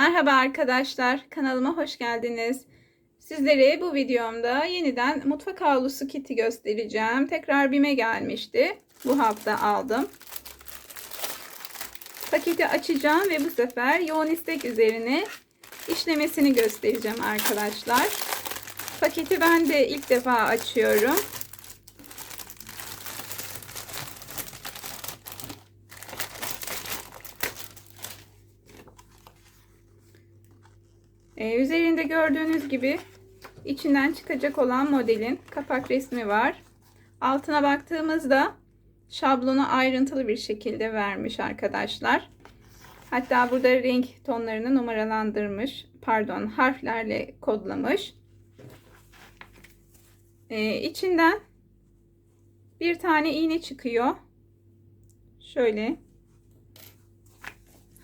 Merhaba arkadaşlar, kanalıma hoş geldiniz. Sizlere bu videomda yeniden mutfak havlusu kiti göstereceğim. Tekrar BİM'e gelmişti. Bu hafta aldım. Paketi açacağım ve bu sefer yoğun istek üzerine işlemesini göstereceğim arkadaşlar. Paketi ben de ilk defa açıyorum. Ee, üzerinde gördüğünüz gibi içinden çıkacak olan modelin kapak resmi var. Altına baktığımızda şablonu ayrıntılı bir şekilde vermiş arkadaşlar. Hatta burada renk tonlarını numaralandırmış. Pardon harflerle kodlamış. Ee, içinden bir tane iğne çıkıyor. Şöyle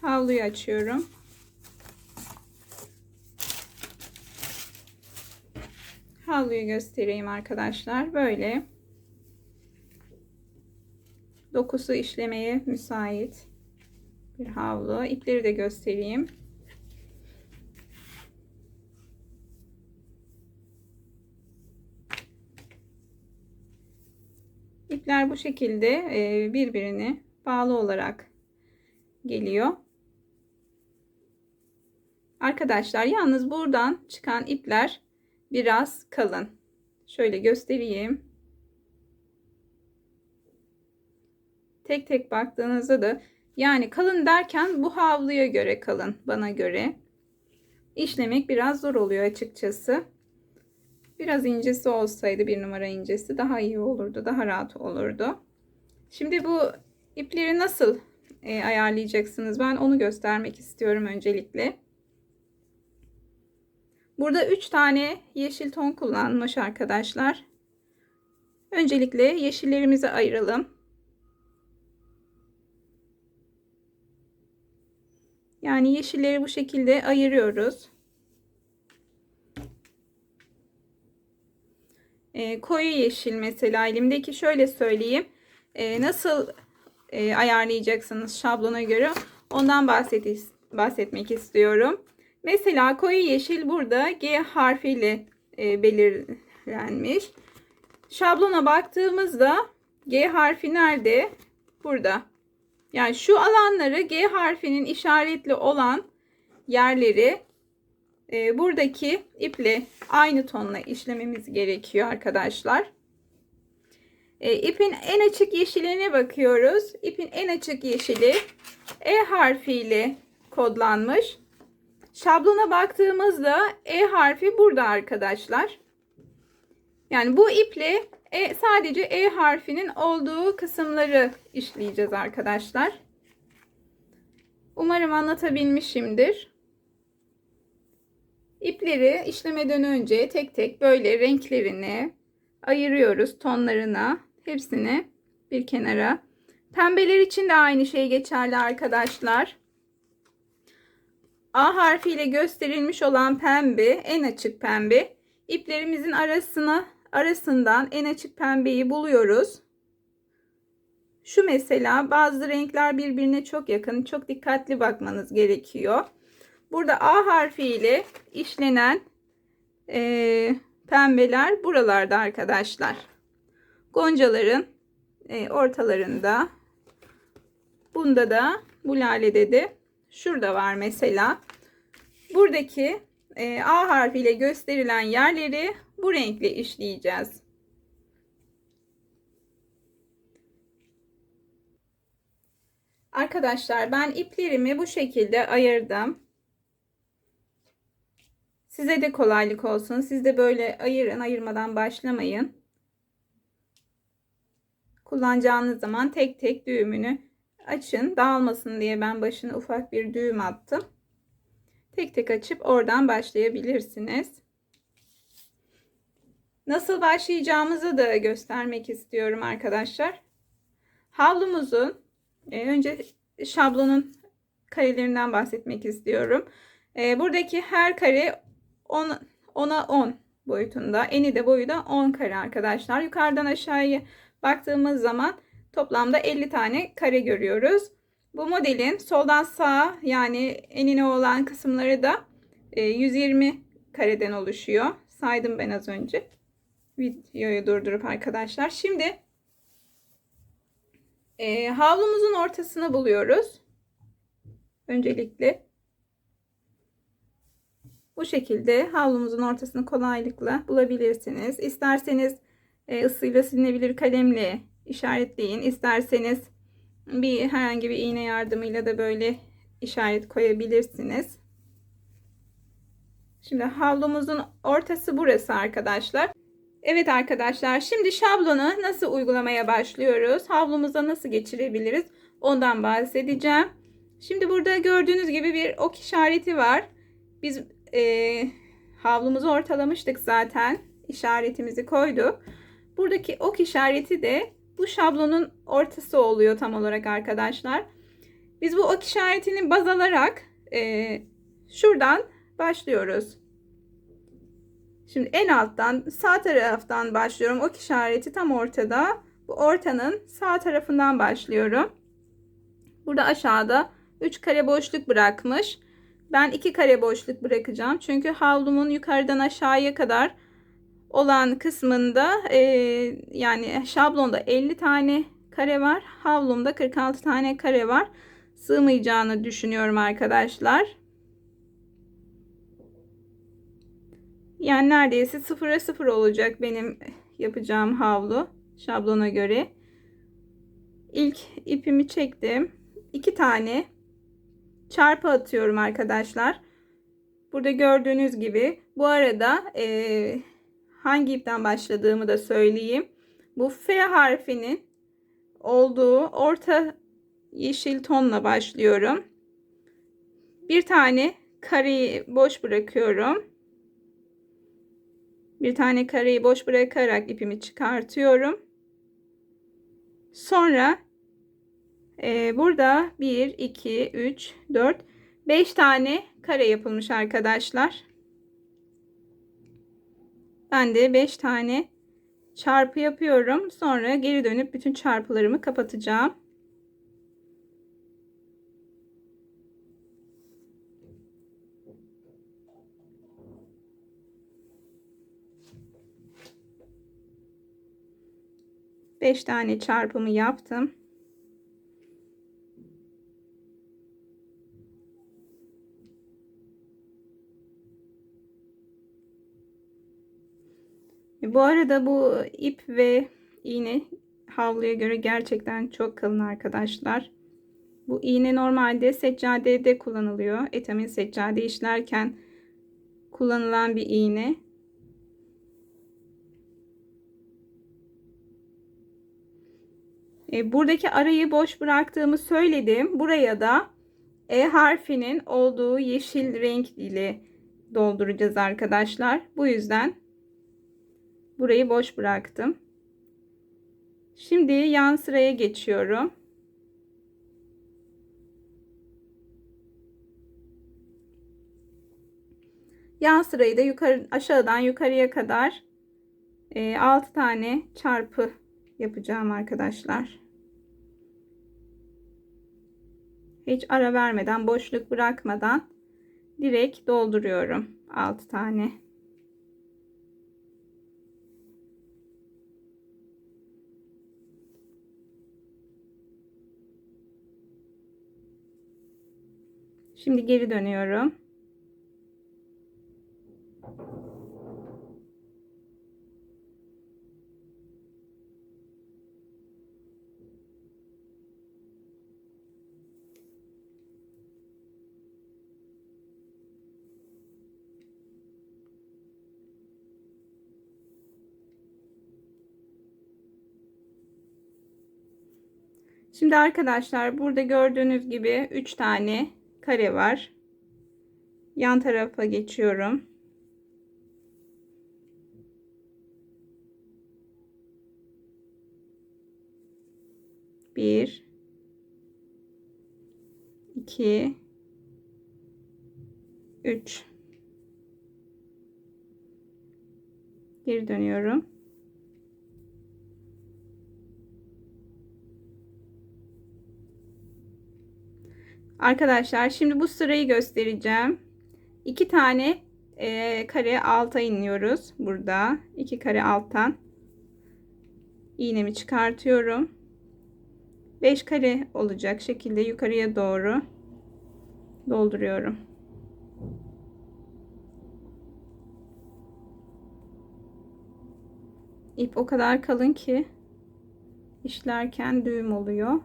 havluyu açıyorum. Havluyu göstereyim arkadaşlar. Böyle. Dokusu işlemeye müsait bir havlu. İpleri de göstereyim. İpler bu şekilde e, birbirine bağlı olarak geliyor. Arkadaşlar yalnız buradan çıkan ipler biraz kalın. Şöyle göstereyim. Tek tek baktığınızda da yani kalın derken bu havluya göre kalın bana göre. İşlemek biraz zor oluyor açıkçası. Biraz incesi olsaydı bir numara incesi daha iyi olurdu. Daha rahat olurdu. Şimdi bu ipleri nasıl e, ayarlayacaksınız? Ben onu göstermek istiyorum öncelikle. Burada 3 tane yeşil ton kullanmış arkadaşlar. Öncelikle yeşillerimizi ayıralım. Yani yeşilleri bu şekilde ayırıyoruz. E, koyu yeşil mesela elimdeki şöyle söyleyeyim. E, nasıl e, ayarlayacaksınız şablona göre ondan bahset, bahsetmek istiyorum. Mesela koyu yeşil burada G harfiyle e, belirlenmiş. Şablona baktığımızda G harfi nerede? Burada. Yani şu alanları G harfinin işaretli olan yerleri e, buradaki iple aynı tonla işlememiz gerekiyor arkadaşlar. E, ipin en açık yeşiline bakıyoruz. İpin en açık yeşili E harfiyle kodlanmış. Şablona baktığımızda E harfi burada arkadaşlar. Yani bu iple e, sadece E harfinin olduğu kısımları işleyeceğiz arkadaşlar. Umarım anlatabilmişimdir. İpleri işlemeden önce tek tek böyle renklerini ayırıyoruz tonlarına. Hepsini bir kenara. Pembeler için de aynı şey geçerli arkadaşlar. A harfiyle gösterilmiş olan pembe en açık pembe. İplerimizin arasına arasından en açık pembeyi buluyoruz. Şu mesela bazı renkler birbirine çok yakın. Çok dikkatli bakmanız gerekiyor. Burada A harfi ile işlenen e, pembeler buralarda arkadaşlar. Goncaların e, ortalarında. Bunda da bu lalede de şurada var mesela. Buradaki e, A harfiyle gösterilen yerleri bu renkle işleyeceğiz. Arkadaşlar ben iplerimi bu şekilde ayırdım. Size de kolaylık olsun. Siz de böyle ayırın. Ayırmadan başlamayın. Kullanacağınız zaman tek tek düğümünü açın. Dağılmasın diye ben başına ufak bir düğüm attım. Tek tek açıp oradan başlayabilirsiniz. Nasıl başlayacağımızı da göstermek istiyorum arkadaşlar. Havlumuzun e, önce şablonun karelerinden bahsetmek istiyorum. E, buradaki her kare 10 10'a 10 boyutunda. Eni de boyu da 10 kare arkadaşlar. Yukarıdan aşağıya baktığımız zaman toplamda 50 tane kare görüyoruz. Bu modelin soldan sağa yani enine olan kısımları da e, 120 kareden oluşuyor. Saydım ben az önce. Videoyu durdurup arkadaşlar. Şimdi e, havlumuzun ortasını buluyoruz. Öncelikle bu şekilde havlumuzun ortasını kolaylıkla bulabilirsiniz. İsterseniz e, ısıyla silinebilir kalemle işaretleyin. İsterseniz bir herhangi bir iğne yardımıyla da böyle işaret koyabilirsiniz. Şimdi havlumuzun ortası burası arkadaşlar. Evet arkadaşlar şimdi şablonu nasıl uygulamaya başlıyoruz? Havlumuza nasıl geçirebiliriz? Ondan bahsedeceğim. Şimdi burada gördüğünüz gibi bir ok işareti var. Biz e, havlumuzu ortalamıştık zaten. İşaretimizi koyduk. Buradaki ok işareti de bu şablonun ortası oluyor tam olarak arkadaşlar. Biz bu ok işaretini baz alarak e, şuradan başlıyoruz. Şimdi en alttan sağ taraftan başlıyorum. Ok işareti tam ortada. Bu ortanın sağ tarafından başlıyorum. Burada aşağıda 3 kare boşluk bırakmış. Ben 2 kare boşluk bırakacağım. Çünkü havlumun yukarıdan aşağıya kadar olan kısmında e, yani şablonda 50 tane kare var. Havlumda 46 tane kare var. Sığmayacağını düşünüyorum arkadaşlar. Yani neredeyse sıfıra sıfır olacak benim yapacağım havlu şablona göre. İlk ipimi çektim. iki tane çarpı atıyorum arkadaşlar. Burada gördüğünüz gibi bu arada e, hangi ipten başladığımı da söyleyeyim. Bu F harfinin olduğu orta yeşil tonla başlıyorum. Bir tane kareyi boş bırakıyorum. Bir tane kareyi boş bırakarak ipimi çıkartıyorum. Sonra e, burada 1, 2, 3, 4, 5 tane kare yapılmış arkadaşlar. Ben de 5 tane çarpı yapıyorum. Sonra geri dönüp bütün çarpılarımı kapatacağım. 5 tane çarpımı yaptım. Bu arada bu ip ve iğne havluya göre gerçekten çok kalın arkadaşlar. Bu iğne normalde seccadede kullanılıyor. Etamin seccade işlerken kullanılan bir iğne. E, buradaki arayı boş bıraktığımı söyledim. Buraya da E harfinin olduğu yeşil renk ile dolduracağız arkadaşlar. Bu yüzden burayı boş bıraktım. Şimdi yan sıraya geçiyorum. Yan sırayı da yukarı aşağıdan yukarıya kadar e, 6 tane çarpı yapacağım arkadaşlar. Hiç ara vermeden, boşluk bırakmadan direkt dolduruyorum 6 tane. Şimdi geri dönüyorum. Şimdi arkadaşlar burada gördüğünüz gibi 3 tane kare var. Yan tarafa geçiyorum. Bir, iki, üç. Geri dönüyorum. Arkadaşlar şimdi bu sırayı göstereceğim. İki tane e, kare alta iniyoruz. Burada iki kare alttan iğnemi çıkartıyorum. 5 kare olacak şekilde yukarıya doğru dolduruyorum. İp o kadar kalın ki işlerken düğüm oluyor.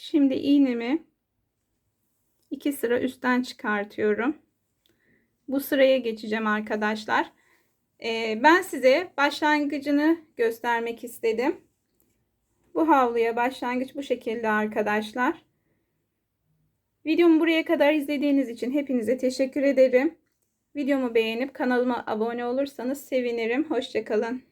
Şimdi iğnemi iki sıra üstten çıkartıyorum. Bu sıraya geçeceğim arkadaşlar. Ee, ben size başlangıcını göstermek istedim. Bu havluya başlangıç bu şekilde arkadaşlar. Videomu buraya kadar izlediğiniz için hepinize teşekkür ederim. Videomu beğenip kanalıma abone olursanız sevinirim. Hoşçakalın.